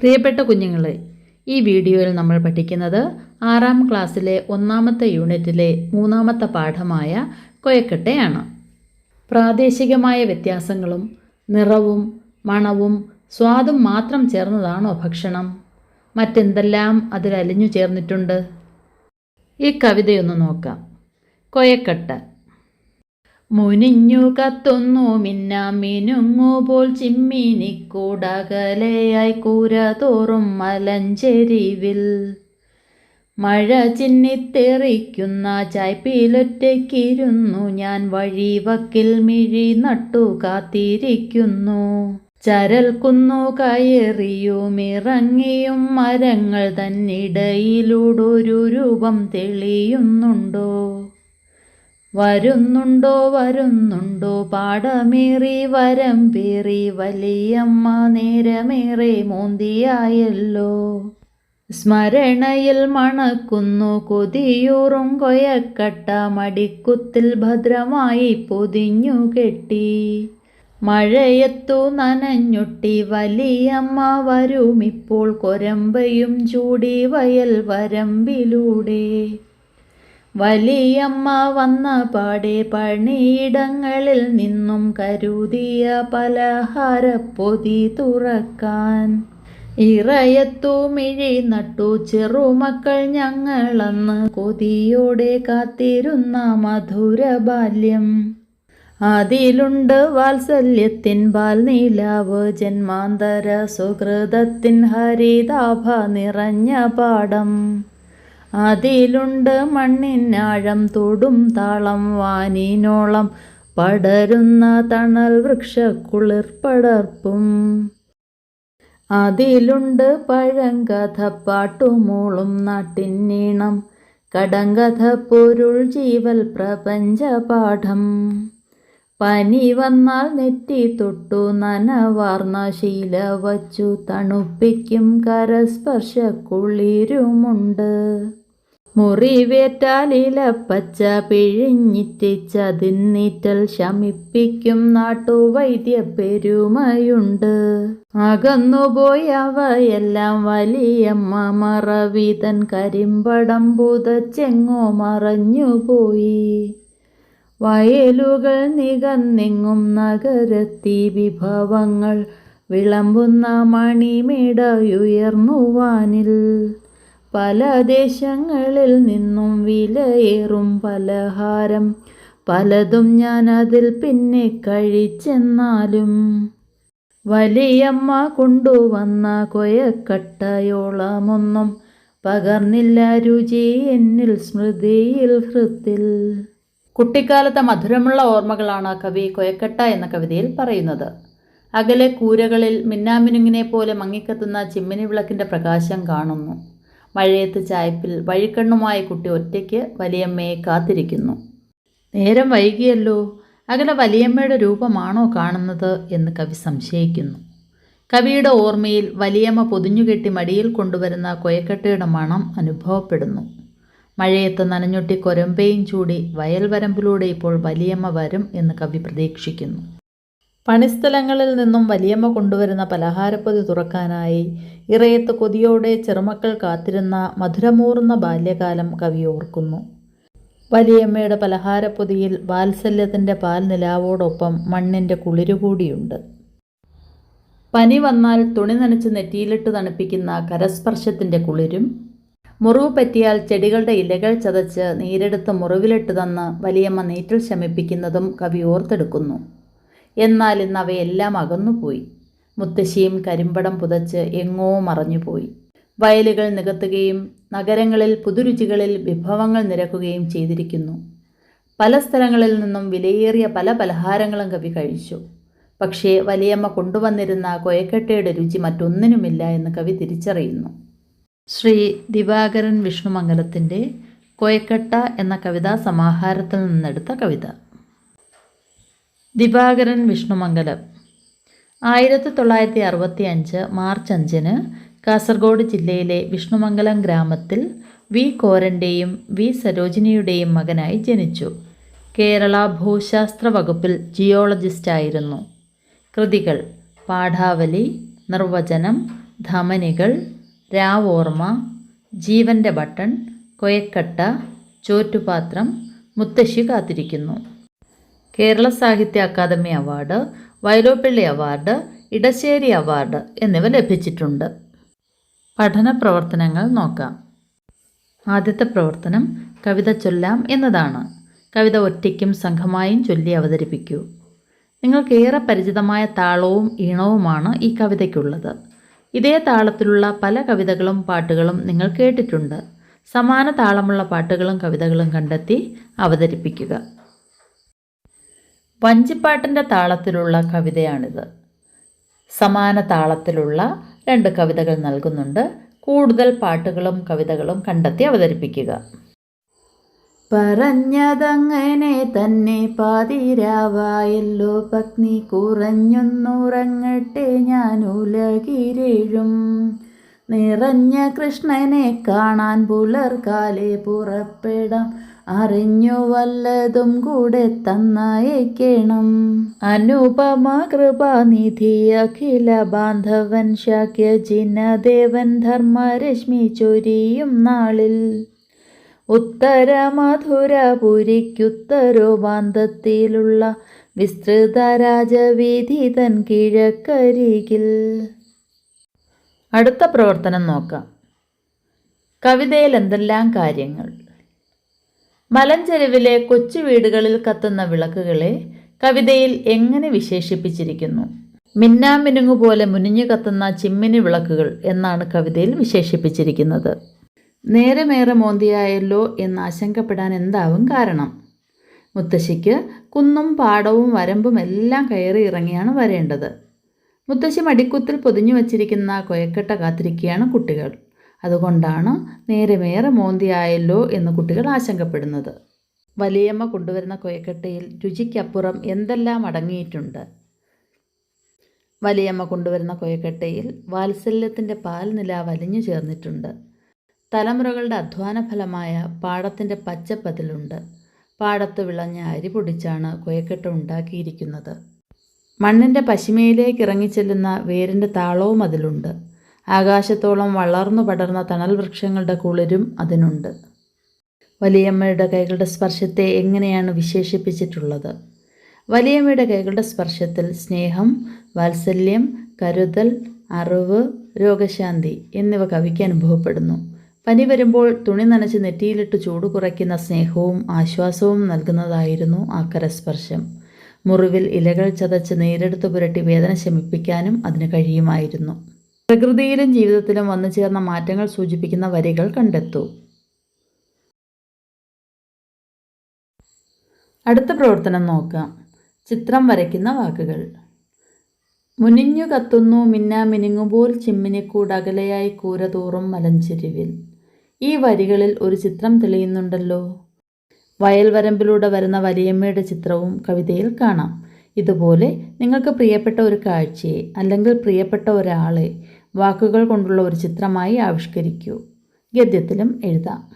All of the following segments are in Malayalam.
പ്രിയപ്പെട്ട കുഞ്ഞുങ്ങളെ ഈ വീഡിയോയിൽ നമ്മൾ പഠിക്കുന്നത് ആറാം ക്ലാസ്സിലെ ഒന്നാമത്തെ യൂണിറ്റിലെ മൂന്നാമത്തെ പാഠമായ കൊയക്കട്ടയാണ്. പ്രാദേശികമായ വ്യത്യാസങ്ങളും നിറവും മണവും സ്വാദും മാത്രം ചേർന്നതാണോ ഭക്ഷണം? മറ്റെന്തെല്ലാം അതിലലിഞ്ഞു ചേർന്നിട്ടുണ്ട്? ഈ കവിതയൊന്ന് നോക്കാം. കൊയക്കട്ട. മുനിഞ്ഞു കത്തുന്നു മിന്നാം മിനുങ്ങു പോൽ ചിമ്മിനിക്കൂടകലയായി കൂര തോറും മലഞ്ചെരിവിൽ. മഴ ചിന്നിത്തെറിക്കുന്ന ചായ്പിലൊറ്റയ്ക്കിരുന്നു ഞാൻ വഴിവക്കിൽ മിഴി നട്ടു കാത്തിരിക്കുന്നു ചരൽ കുന്നു കയറിയും ഇറങ്ങിയും മരങ്ങൾ തന്നിടയിലൂടൊരു രൂപം തെളിയുന്നുണ്ടോ? വരുന്നുണ്ടോ വരുന്നുണ്ടോ? പാടമേറി വരം പേറി വലിയമ്മ നേരമേറെ മോന്തിയായല്ലോ. സ്മരണയിൽ മണക്കുന്നു കൊതിയൂറും കൊയക്കട്ട മടിക്കുത്തിൽ ഭദ്രമായി പൊതിഞ്ഞു കെട്ടി. മഴയത്തു നനഞ്ഞൊട്ടി വലിയമ്മ വരുമിപ്പോൾ കൊരമ്പയും ചൂടി വയൽ വരമ്പിലൂടെ. വലിയമ്മ വന്ന പാടെ പണിയിടങ്ങളിൽ നിന്നും കരുതിയ പലഹാരപ്പൊതി തുറക്കാൻ. ഇറയത്തു മിഴി നട്ടു ചെറുമക്കൾ ഞങ്ങളന്ന് കൊതിയോടെ കാത്തിരുന്ന മധുര ബാല്യം. അതിലുണ്ട് വാത്സല്യത്തിൻ ബാൽനീലാവ് ജന്മാന്തര സുഹൃതത്തിൻ ഹരിതാഭ നിറഞ്ഞ പാടം അതിലുണ്ട് മണ്ണിനാഴം തൊടും താളം വാനിനോളം പടരുന്ന തണൽ വൃക്ഷക്കുളിർപ്പടർപ്പും അതിലുണ്ട് പഴങ്കഥ പാട്ടുമൂളും നാട്ടിന്നീണം കടങ്കഥ പൊരുൾ ജീവൽ പ്രപഞ്ച പാഠം. പനി വന്നാൽ നെറ്റി തൊട്ടു നനവാർന്ന ശീല വച്ചു തണുപ്പിക്കും കരസ്പർശ കുളിരുമുണ്ട് മുറിവേറ്റാലിലപ്പച്ച പിഴിഞ്ഞിറ്റിച്ചതിന്നീറ്റൽ ശമിപ്പിക്കും നാട്ടുവൈദ്യ പെരുമയുണ്ട്. അകന്നുപോയി അവയെല്ലാം വലിയമ്മ മറവിതൻ കരിമ്പടം പുതച്ചെങ്ങോ മറഞ്ഞുപോയി. വയലുകൾ നികന്നിങ്ങും നഗരത്തി വിഭവങ്ങൾ വിളമ്പുന്ന മണിമേടയുയർന്നുവാനിൽ പല ദേശങ്ങളിൽ നിന്നും വിലയേറും പലഹാരം. പലതും ഞാൻ അതിൽ പിന്നെ കഴിച്ചെന്നാലും. വലിയമ്മ കൊണ്ടുവന്ന കൊയക്കട്ടയോളമൊന്നും പകർന്നില്ല രുചി എന്നിൽ സ്മൃതിയിൽ ഹൃത്തിൽ. കുട്ടിക്കാലത്തെ മധുരമുള്ള ഓർമ്മകളാണ് കവി കൊയക്കട്ട എന്ന കവിതയിൽ പറയുന്നത്. അകലെ കൂരകളിൽ മിന്നാമിനുങ്ങിനെ പോലെ മങ്ങിക്കത്തുന്ന ചിമ്മിനി വിളക്കിന്റെ പ്രകാശം കാണുന്നു. മഴയത്ത് ചായ്പിൽ വഴിക്കണ്ണുമായി കുട്ടി ഒറ്റയ്ക്ക് വലിയമ്മയെ കാത്തിരിക്കുന്നു. നേരം വൈകിയല്ലോ. അകലെ വലിയമ്മയുടെ രൂപമാണോ കാണുന്നത്? എന്ന് കവി സംശയിക്കുന്നു. കവിയുടെ ഓർമ്മയിൽ വലിയമ്മ പൊതിഞ്ഞുകെട്ടി മടിയിൽ കൊണ്ടുവരുന്ന കൊയക്കട്ടയുടെ മണം അനുഭവപ്പെടുന്നു. മഴയത്ത് നനഞ്ഞൊട്ടി കൊരമ്പയും ചൂടി വയൽ വരമ്പിലൂടെ ഇപ്പോൾ വലിയമ്മ വരും എന്ന് കവി പ്രതീക്ഷിക്കുന്നു. പണിസ്ഥലങ്ങളിൽ നിന്നും വലിയമ്മ കൊണ്ടുവരുന്ന പലഹാരപ്പൊതി തുറക്കാനായി ഇറയത്ത് കൊതിയോടെ ചെറുമക്കൾ കാത്തിരുന്ന മധുരമൂർന്ന ബാല്യകാലം കവി ഓർക്കുന്നു. വലിയമ്മയുടെ പലഹാരപ്പൊതിയിൽ വാത്സല്യത്തിന്റെ പാൽ നിലാവോടൊപ്പം മണ്ണിന്റെ കുളിരുകൂടിയുണ്ട് പനി വന്നാൽ തുണി നനച്ച് നെറ്റിയിലിട്ട് തണുപ്പിക്കുന്ന കരസ്പർശത്തിന്റെ കുളിരും മുറിവ് പറ്റിയാൽ ചെടികളുടെ ഇലകൾ ചതച്ച് നീരെടുത്ത് മുറിവിലിട്ട് തന്ന് വലിയമ്മ നീറ്റിൽ ശമിപ്പിക്കുന്നതും കവി ഓർത്തെടുക്കുന്നു. എന്നാൽ ഇന്ന് അവയെല്ലാം അകന്നുപോയി. മുത്തശ്ശിയും കരിമ്പടം പുതച്ച് എങ്ങോ മറഞ്ഞുപോയി. വയലുകൾ നികത്തുകയും നഗരങ്ങളിൽ പുതുരുചികളിൽ വിഭവങ്ങൾ നിരക്കുകയും ചെയ്തിരിക്കുന്നു. പല സ്ഥലങ്ങളിൽ നിന്നും വിലയേറിയ പല പലഹാരങ്ങളും കവി കഴിച്ചു. പക്ഷേ വലിയമ്മ കൊണ്ടുവന്നിരുന്ന കൊയക്കട്ടയുടെ രുചി മറ്റൊന്നിനുമില്ല എന്ന് കവി തിരിച്ചറിയുന്നു. ശ്രീ ദിവാകരൻ വിഷ്ണുമംഗലത്തിന്റെ കൊയക്കട്ട എന്ന കവിതാ സമാഹാരത്തിൽ നിന്നെടുത്ത കവിത. ദിവാകരൻ വിഷ്ണുമംഗലം. ആയിരത്തി തൊള്ളായിരത്തി അറുപത്തി അഞ്ച് മാർച്ച് അഞ്ചിന് കാസർഗോഡ് ജില്ലയിലെ വിഷ്ണുമംഗലം ഗ്രാമത്തിൽ വി കോരന്റെയും വി സരോജിനിയുടെയും മകനായി ജനിച്ചു. കേരള ഭൂശാസ്ത്ര വകുപ്പിൽ ജിയോളജിസ്റ്റായിരുന്നു. കൃതികൾ പാഠാവലി നിർവചനം ധമനികൾ രാവോർമ്മ ജീവന്റെ ബട്ടൺ കൊയക്കട്ട ചോറ്റുപാത്രം മുത്തശ്ശി കാത്തിരിക്കുന്നു. Kerala Sahitya Akademi award Vyloppilli award Edasseri award എന്നിവ ലഭിച്ചിട്ടുണ്ട്. പഠന പ്രവർത്തനങ്ങൾ നോക്കാം. ആദ്യത്തെ പ്രവർത്തനം കവിത ചൊല്ലാം എന്നതാണ്. കവിത ഒറ്റയ്ക്കും സംഘമായും ചൊല്ലി അവതരിപ്പിക്കൂ. നിങ്ങൾക്കേറെ പരിചിതമായ താളവും ഈണവുമാണ് ഈ കവിതയ്ക്കുള്ളത്. ഇതേ താളത്തിലുള്ള പല കവിതകളും പാട്ടുകളും നിങ്ങൾ കേട്ടിട്ടുണ്ട്. സമാന താളമുള്ള പാട്ടുകളും കവിതകളും കണ്ടെത്തി അവതരിപ്പിക്കുക. വഞ്ചിപ്പാട്ടിന്റെ താളത്തിലുള്ള കവിതയാണിത്. സമാന താളത്തിലുള്ള രണ്ട് കവിതകൾ നൽകുന്നുണ്ട്. കൂടുതൽ പാട്ടുകളും കവിതകളും കണ്ടെത്തി അവതരിപ്പിക്കുക. പറഞ്ഞതങ്ങനെ തന്നെ പാതിരാവായല്ലോ. പത്നി കുറഞ്ഞൊന്നുറങ്ങട്ടെ ഞാൻ ഉലകിരേഴും നിറഞ്ഞ കൃഷ്ണനെ കാണാൻ പുലർക്കാലെ പുറപ്പെടാം. അറിഞ്ഞു വല്ലതും കൂടെ തന്നയക്കണം. അനുപമ കൃപാനിധി അഖില ബാന്ധവൻ ശാക്യ ജിനദേവൻ ധർമ്മരശ്മി ചൊരിയും നാളിൽ. ഉത്തര മധുരപുരിക്കുത്തരോപാന്തത്തിലുള്ള വിസ്തൃത രാജവീഥി തൻ കിഴക്കരികിൽ. അടുത്ത പ്രവർത്തനം നോക്കാം. കവിതയിൽ എന്തെല്ലാം കാര്യങ്ങൾ? മലഞ്ചെരുവിലെ കൊച്ചു വീടുകളിൽ കത്തുന്ന വിളക്കുകളെ കവിതയിൽ എങ്ങനെ വിശേഷിപ്പിച്ചിരിക്കുന്നു? മിന്നാമിനുങ്ങു പോലെ മുനിഞ്ഞു കത്തുന്ന ചിമ്മിനി വിളക്കുകൾ എന്നാണ് കവിതയിൽ വിശേഷിപ്പിച്ചിരിക്കുന്നത്. നേരമേറെ മോന്തിയായല്ലോ എന്ന് ആശങ്കപ്പെടാൻ എന്താവും കാരണം? മുത്തശ്ശിക്ക് കുന്നും പാടവും വരമ്പും എല്ലാം കയറി ഇറങ്ങിയാണ് വരേണ്ടത്. മുത്തശ്ശി മടിക്കുത്തിൽ പൊതിഞ്ഞു വച്ചിരിക്കുന്ന കൊയക്കെട്ട കാത്തിരിക്കുകയാണ് കുട്ടികൾ. അതുകൊണ്ടാണ് നേരെമേറെ മോന്തിയായല്ലോ എന്ന് കുട്ടികൾ ആശങ്കപ്പെടുന്നത്. വലിയമ്മ കൊണ്ടുവരുന്ന കൊയക്കട്ടയിൽ രുചിക്കപ്പുറം എന്തെല്ലാം അടങ്ങിയിട്ടുണ്ട്? വലിയമ്മ കൊണ്ടുവരുന്ന കൊയക്കട്ടയിൽ വാത്സല്യത്തിന്റെ പാൽ നില വലിഞ്ഞു ചേർന്നിട്ടുണ്ട്. തലമുറകളുടെ അധ്വാന ഫലമായ പാടത്തിന്റെ പച്ചപ്പതിലുണ്ട്. പാടത്ത് വിളഞ്ഞ അരി പൊടിച്ചാണ് കൊയക്കെട്ട് ഉണ്ടാക്കിയിരിക്കുന്നത്. മണ്ണിന്റെ പശിമയിലേക്ക് ഇറങ്ങിച്ചെല്ലുന്ന വേരിന്റെ താളവും അതിലുണ്ട്. ആകാശത്തോളം വളർന്നു പടർന്ന തണൽ വൃക്ഷങ്ങളുടെ കുളിരും അതിനുണ്ട്. വലിയമ്മയുടെ കൈകളുടെ സ്പർശത്തെ എങ്ങനെയാണ് വിശേഷിപ്പിച്ചിട്ടുള്ളത്? വലിയമ്മയുടെ കൈകളുടെ സ്പർശത്തിൽ സ്നേഹം വാത്സല്യം കരുതൽ അറിവ് രോഗശാന്തി എന്നിവ കവിക്ക് അനുഭവപ്പെടുന്നു. പനി വരുമ്പോൾ തുണി നനച്ച് നെറ്റിയിലിട്ട് ചൂട് കുറയ്ക്കുന്ന സ്നേഹവും ആശ്വാസവും നൽകുന്നതായിരുന്നു ആ കരസ്പർശം മുറിവിൽ ഇലകൾ ചതച്ച് നേരെടുത്ത് പുരട്ടി വേദന ശമിപ്പിക്കാനും അതിന് കഴിയുമായിരുന്നു. പ്രകൃതിയിലും ജീവിതത്തിലും വന്നു ചേർന്ന മാറ്റങ്ങൾ സൂചിപ്പിക്കുന്ന വരികൾ കണ്ടെത്തൂ. അടുത്ത പ്രവർത്തനം നോക്കാം. ചിത്രം വരയ്ക്കുന്ന വാക്കുകൾ. മുനിഞ്ഞു കത്തുന്നു മിന്നാ മിനുങ്ങുപോൽ ചിമ്മിനിക്കൂട് അകലെയായി കൂര തോറും മലഞ്ചെരുവിൽ. ഈ വരികളിൽ ഒരു ചിത്രം തെളിയുന്നുണ്ടല്ലോ. വയൽവരമ്പിലൂടെ വരുന്ന വലിയമ്മയുടെ ചിത്രവും കവിതയിൽ കാണാം. ഇതുപോലെ നിങ്ങൾക്ക് പ്രിയപ്പെട്ട ഒരു കാഴ്ചയെ അല്ലെങ്കിൽ പ്രിയപ്പെട്ട ഒരാളെ വാക്കുകൾ കൊണ്ടുള്ള ഒരു ചിത്രമായി ആവിഷ്കരിക്കൂ. ഗദ്യത്തിലും എഴുതാം.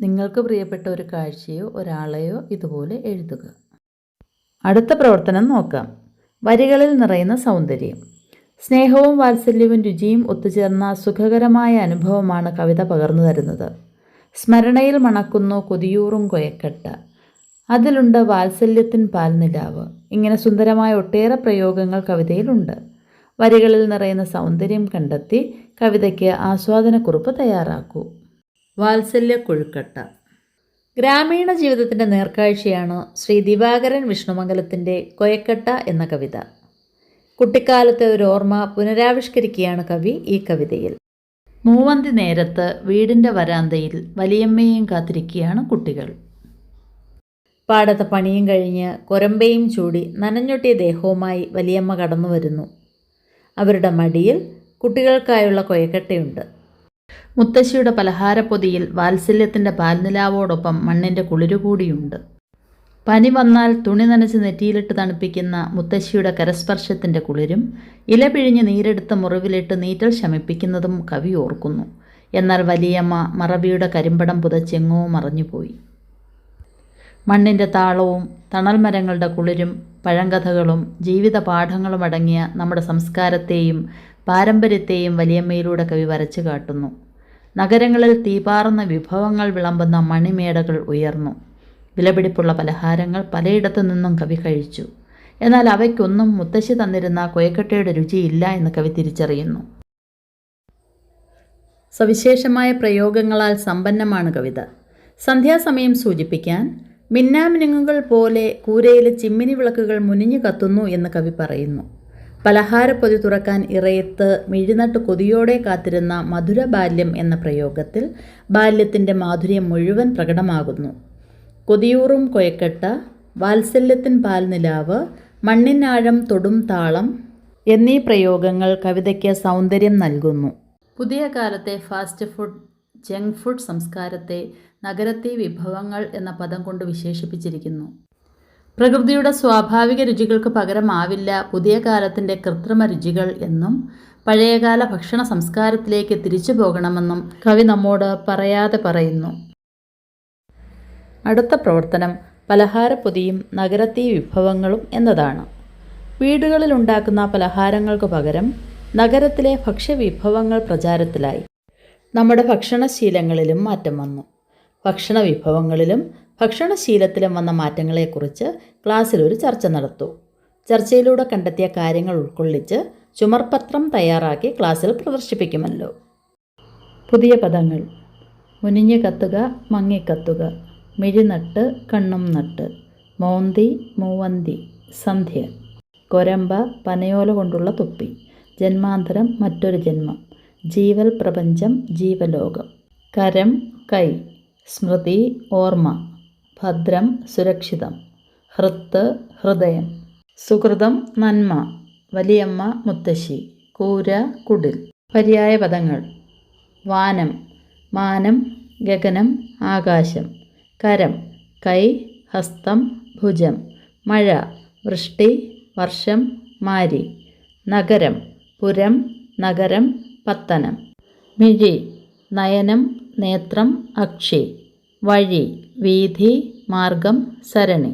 നിങ്ങൾക്ക് പ്രിയപ്പെട്ട ഒരു കാഴ്ചയോ ഒരാളെയോ ഇതുപോലെ എഴുതുക. അടുത്ത പ്രവർത്തനം നോക്കാം. വരികളിൽ നിറയുന്ന സൗന്ദര്യം. സ്നേഹവും വാത്സല്യവും രുചിയും ഒത്തുചേർന്ന സുഖകരമായ അനുഭവമാണ് കവിത പകർന്നു തരുന്നത്. സ്മരണയിൽ മണക്കുന്നു കൊതിയൂറും കൊയക്കട്ട. അതിലുണ്ട് വാത്സല്യത്തിൻ പാൽനിലാവ്. ഇങ്ങനെ സുന്ദരമായ ഒട്ടേറെ പ്രയോഗങ്ങൾ കവിതയിലുണ്ട്. വരികളിൽ നിറയുന്ന സൗന്ദര്യം കണ്ടെത്തി കവിതയ്ക്ക് ആസ്വാദനക്കുറിപ്പ് തയ്യാറാക്കൂ. വാത്സല്യ കൊഴുക്കട്ട ഗ്രാമീണ ജീവിതത്തിന്റെ നേർക്കാഴ്ചയാണ് ശ്രീ ദിവാകരൻ വിഷ്ണുമംഗലത്തിന്റെ കൊയക്കട്ട എന്ന കവിത. കുട്ടിക്കാലത്തെ ഒരു ഓർമ്മ പുനരാവിഷ്കരിക്കുകയാണ് കവി ഈ കവിതയിൽ. മൂവന്തി നേരത്ത് വീടിന്റെ വരാന്തയിൽ വലിയമ്മയും കാത്തിരിക്കുകയാണ് കുട്ടികൾ. പാടത്തെ പണിയും കഴിഞ്ഞ് കൊരമ്പയും ചൂടി നനഞ്ഞൊട്ടിയ ദേഹവുമായി വലിയമ്മ കടന്നു വരുന്നു അവരുടെ മടിയിൽ കുട്ടികൾക്കായുള്ള കൊയക്കട്ടയുണ്ട്. മുത്തശ്ശിയുടെ പലഹാരപ്പൊതിയിൽ വാത്സല്യത്തിന്റെ പാൽനിലാവോടൊപ്പം മണ്ണിന്റെ കുളിരുകൂടിയുണ്ട്. പനി വന്നാൽ തുണി നനച്ച് നെറ്റിയിലിട്ട് തണുപ്പിക്കുന്ന മുത്തശ്ശിയുടെ കരസ്പർശത്തിന്റെ കുളിരും ഇല പിഴിഞ്ഞ് നീരെടുത്ത മുറിവിലിട്ട് നീറ്റൽ ശമിപ്പിക്കുന്നതും കവി ഓർക്കുന്നു. എന്നാൽ വലിയമ്മ മറവിയുടെ കരിമ്പടം പുതച്ചെങ്ങോ മറഞ്ഞുപോയി. മണ്ണിന്റെ താളവും തണൽ മരങ്ങളുടെ കുളിരും പഴങ്കഥകളും ജീവിത പാഠങ്ങളും അടങ്ങിയ നമ്മുടെ സംസ്കാരത്തെയും പാരമ്പര്യത്തെയും വലിയമ്മയിലൂടെ കവി വരച്ചു കാട്ടുന്നു. നഗരങ്ങളിൽ തീപാറുന്ന വിഭവങ്ങൾ വിളമ്പുന്ന മണിമേടകൾ ഉയർന്നു. വിലപിടിപ്പുള്ള പലഹാരങ്ങൾ പലയിടത്തു നിന്നും കവി കഴിച്ചു. എന്നാൽ അവയ്ക്കൊന്നും മുത്തശ്ശി തന്നിരുന്ന കൊയക്കട്ടയുടെ രുചിയില്ല എന്ന് കവി തിരിച്ചറിയുന്നു. സവിശേഷമായ പ്രയോഗങ്ങളാൽ സമ്പന്നമാണ് കവിത. സന്ധ്യാസമയം സൂചിപ്പിക്കാൻ മിന്നാമിനുങ്ങുകൾ പോലെ കൂരയിലെ ചിമ്മിനി വിളക്കുകൾ മുനിഞ്ഞു കത്തുന്നു എന്ന് കവി പറയുന്നു. പലഹാരപ്പൊതി തുറക്കാൻ ഇറയത്ത് മിഴിനട്ട് കൊതിയോടെ കാത്തിരുന്ന മധുര ബാല്യം എന്ന പ്രയോഗത്തിൽ ബാല്യത്തിന്റെ മാധുര്യം മുഴുവൻ പ്രകടമാകുന്നു. കൊതിയൂറും കൊയക്കെട്ട വാത്സല്യത്തിൻ പാൽനിലാവ് മണ്ണിനാഴം തൊടും താളം എന്നീ പ്രയോഗങ്ങൾ കവിതയ്ക്ക് സൗന്ദര്യം നൽകുന്നു. പുതിയ കാലത്തെ ഫാസ്റ്റ് ഫുഡ് ജങ്ക് ഫുഡ് സംസ്കാരത്തെ നഗരത്തെ വിഭവങ്ങൾ എന്ന പദം കൊണ്ട് വിശേഷിപ്പിച്ചിരിക്കുന്നു. പ്രകൃതിയുടെ സ്വാഭാവിക രുചികൾക്ക് പകരമാവില്ല പുതിയ കാലത്തിന്റെ കൃത്രിമ രുചികൾ എന്നും പഴയകാല ഭക്ഷണ സംസ്കാരത്തിലേക്ക് തിരിച്ചു പോകണമെന്നും കവി നമ്മോട് പറയാതെ പറയുന്നു. അടുത്ത പ്രവർത്തനം പലഹാരപ്പൊതിയും നഗരത്തീ വിഭവങ്ങളും എന്നതാണ്. വീടുകളിൽ ഉണ്ടാക്കുന്ന പലഹാരങ്ങൾക്ക് പകരം നഗരത്തിലെ ഭക്ഷ്യവിഭവങ്ങൾ പ്രചാരത്തിലായി. നമ്മുടെ ഭക്ഷണശീലങ്ങളിലും മാറ്റം വന്നു. ഭക്ഷണ വിഭവങ്ങളിലും ഭക്ഷണശീലത്തിലും വന്ന മാറ്റങ്ങളെക്കുറിച്ച് ക്ലാസ്സിൽ ഒരു ചർച്ച നടത്തു. ചർച്ചയിലൂടെ കണ്ടെത്തിയ കാര്യങ്ങൾ ഉൾക്കൊള്ളിച്ച് ചുമർപത്രം തയ്യാറാക്കി ക്ലാസ്സിൽ പ്രദർശിപ്പിക്കുമല്ലോ. പുതിയ പദങ്ങൾ. മുനിഞ്ഞു കത്തുക മങ്ങിക്കത്തുക മിഴിനട്ട് കണ്ണും നട്ട്. മോന്തി മൂവന്തി. സന്ധ്യ. കൊരമ്പ പനയോല കൊണ്ടുള്ള തുപ്പി. ജന്മാന്തരം മറ്റൊരു ജന്മം. ജീവൽ പ്രപഞ്ചം ജീവലോകം. കരം കൈ. സ്മൃതി ഓർമ്മ. ഭദ്രം സുരക്ഷിതം. ഹൃത്ത് ഹൃദയം. സുഹൃതം നന്മ. വലിയമ്മ മുത്തശ്ശി. കൂര കുടിൽ. പര്യായ പദങ്ങൾ. വാനം. മാനം ഗഗനം ആകാശം. കരം. കൈ ഹസ്തം ഭുജം. മഴ. വൃഷ്ടി വർഷം മാരി. നഗരം. പുരം നഗരം പത്തനം. മിഴി. നയനം നേത്രം അക്ഷി. വഴി വീഥി മാർഗം സരണി.